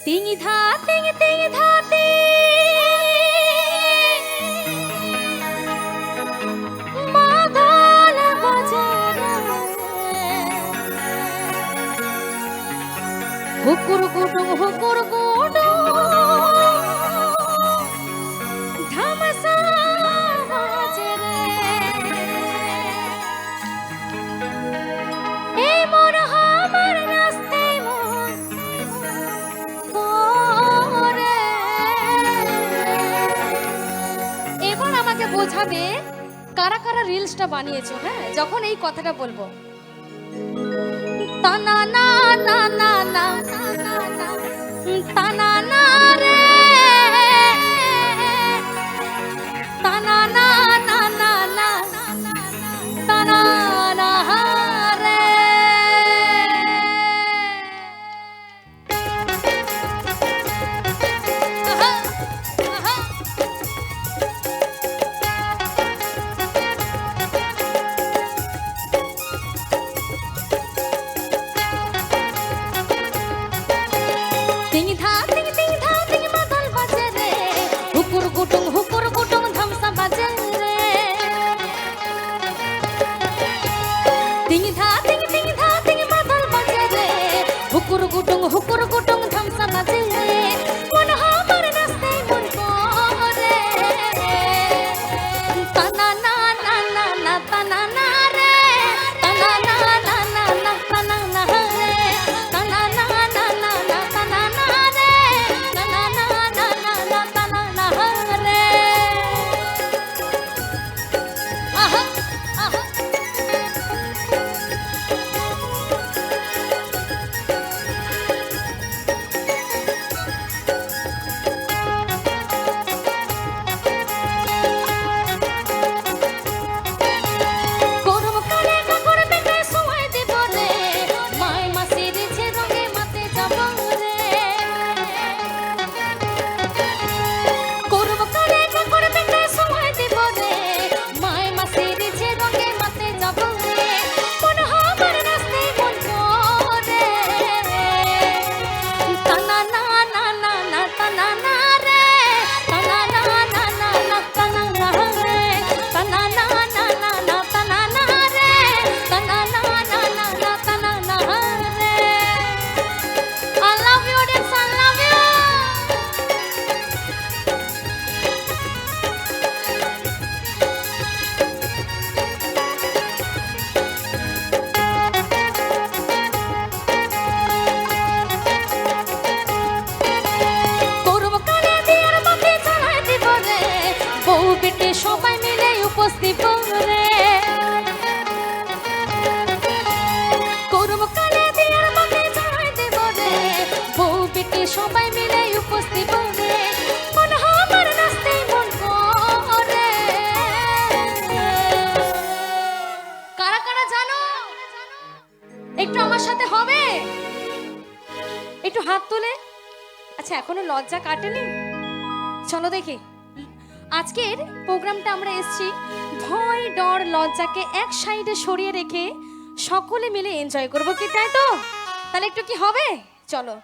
তিঙি ধা তিঙি তিঙি ধা দেখাবে কারা কারা রিলসটা বানিয়েছো হ্যাঁ? যখন এই কথাটা বলব। তা না না না না না না না না না ঠাকুর কুটু বউ বেটে সবাই মিলে উপস্থিত রে করম কালে দিয়ার মনে জয় দেব রে সবাই মিলে উপস্থিত রে একটু আমার সাথে হবে? একটু হাত তুলে। আচ্ছা এখনও লজ্জা কাটেনি? চলো দেখি। আজকের প্রোগ্রামটা আমরা এসেছি ভয়, ডর, লজ্জাকে এক সাইডে সরিয়ে রেখে সকলে মিলে এনজয় করব কি, তাই তো? তাহলে একটু কি হবে? চলো।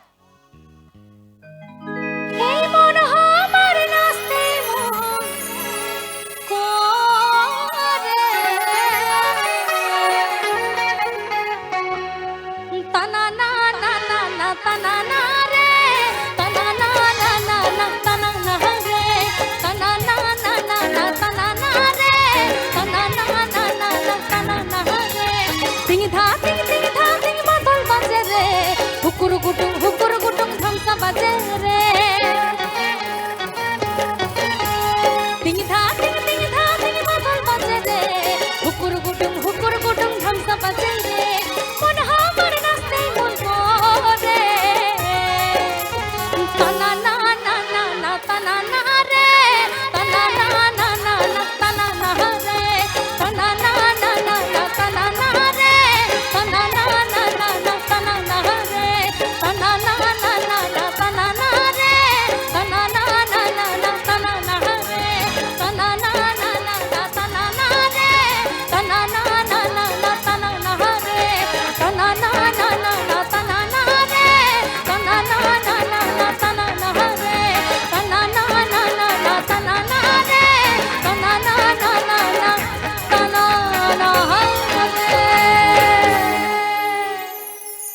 হুকুরু কুটুম হুকুরু কুটুম ধ্বংসা বাজে রে। তিন ধা, তিন তিন ধা, তিন মাদল বাজে রে। হুকুরু কুটুম হুকুরু কুটুম ধ্বংসা বাজে রে। মন হামার নাচতে মন করে তানা না না না না তানা না রে।